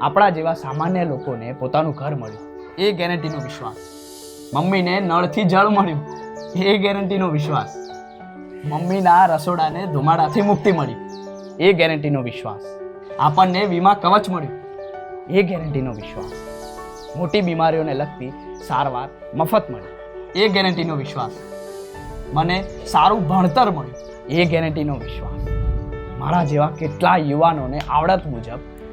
આપણા જેવા સામાન્ય લોકોને પોતાનું ઘર મળ્યું. એ ગેરંટીનો વિશ્વાસ. મમ્મીને નળથી જળ મળ્યું. એ ગેરંટીનો વિશ્વાસ. મમ્મીના રસોડાને ધુમાડાથી મુક્તિ મળી. એ ગેરંટીનો વિશ્વાસ. આપણને વીમા કવચ મળ્યું. એ ગેરંટીનો વિશ્વાસ. મોટી બીમારીઓને લગતી સારવાર, મફત મળી. એ ગેરંટીનો વિશ્વાસ. મને સારું ભણતર મળ્યું. એ ગેરંટીનો વિશ્વાસ. મારા જેવા કેટલા યુવાનોને આવડત મુજબ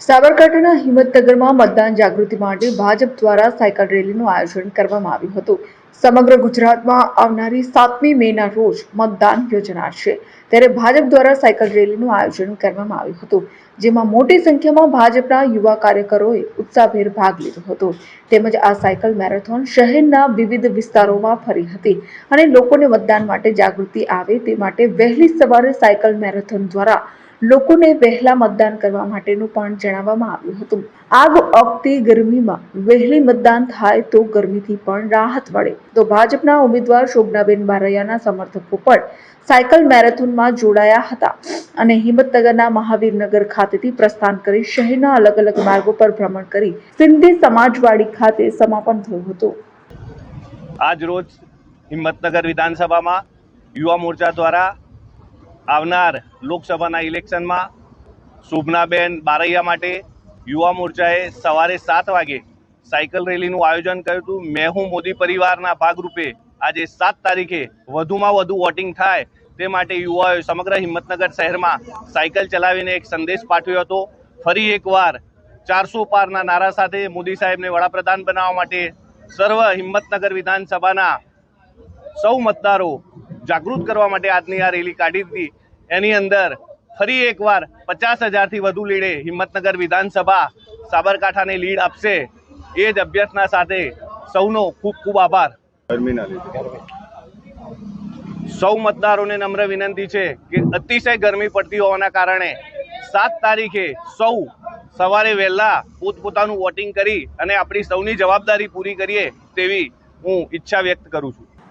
સાબરકાંઠાના હિંમતનગરમાં મતદાન જાગૃતિ માટે ભાજપ દ્વારા સાયકલ રેલીનું આયોજન કરવામાં આવ્યું હતું. સમગ્ર ગુજરાતમાં આવનારી સાતમી મેના રોજ મતદાન યોજનાર છે ત્યારે ભાજપ દ્વારા સાયકલ રેલીનું આયોજન કરવામાં આવ્યું હતું, જેમાં મોટી સંખ્યામાં ભાજપના યુવા કાર્યકરોએ ઉત્સાહભેર ભાગ લીધો હતો. તેમજ આ સાયકલ મેરેથોન શહેરના વિવિધ વિસ્તારોમાં ફરી હતી અને લોકોને મતદાન માટે જાગૃતિ આવે તે માટે વહેલી સવારે સાયકલ મેરેથોન દ્વારા લોકોને વહેલા મતદાન કરવા માટેનું પણ જણાવવામાં આવ્યું હતું. આગ ઓગતી ગરમીમાં વહેલી મતદાન થાય તો ગરમીથી પણ રાહત મળે. તો ભાજપના ઉમેદવાર શોભનાબેન બારૈયાના સમર્થકો પણ સાયકલ મેરેથોનમાં જોડાયા હતા અને હિંમતનગરના મહાવીરનગર ખાતેથી પ્રસ્થાન કરી શહેરના અલગ અલગ માર્ગો પર ભ્રમણ કરી સિંધી સમાજવાડી ખાતે સમાપન થયું હતું. આજ રોજ હિંમતનગર વિધાનસભામાં યુવા મોરચા દ્વારા આવનાર લોકસભાના ઇલેક્શનમાં શોભનાબેન બારૈયા માટે યુવા મોરચાએ સવારે સાત વાગે સાયકલ રેલીનું આયોજન કર્યું હતું. મેં હું મોદી પરિવારના ભાગરૂપે આજે સાત તારીખે વધુમાં વધુ વોટિંગ થાય તે માટે યુવાઓએ સમગ્ર હિંમતનગર શહેરમાં સાયકલ ચલાવીને એક સંદેશ પાઠવ્યો હતો. ફરી એકવાર ચારસો પારના નારા સાથે મોદી સાહેબને વડાપ્રધાન બનાવવા માટે સર્વ હિંમતનગર વિધાનસભાના સૌ મતદારો જાગૃત કરવા માટે આજની આ રેલી કાઢી હતી. એની અંદર ફરી એકવાર પચાસ હજારથી વધુ લીડે હિંમતનગર વિધાનસભા સાબરકાંઠાને લીડ આપશે. એ જ અભ્યર્થના સાથે સૌનો ખૂબ ખૂબ આભાર. સૌ મતદારોને નમ્ર વિનંતી છે કે અતિશય ગરમી પડતી હોવાના કારણે સાત તારીખે સૌ સવારે વહેલા પોતપોતાનું વોટિંગ કરી અને આપણી સૌની જવાબદારી પૂરી કરીએ તેવી હું ઈચ્છા વ્યક્ત કરું છું.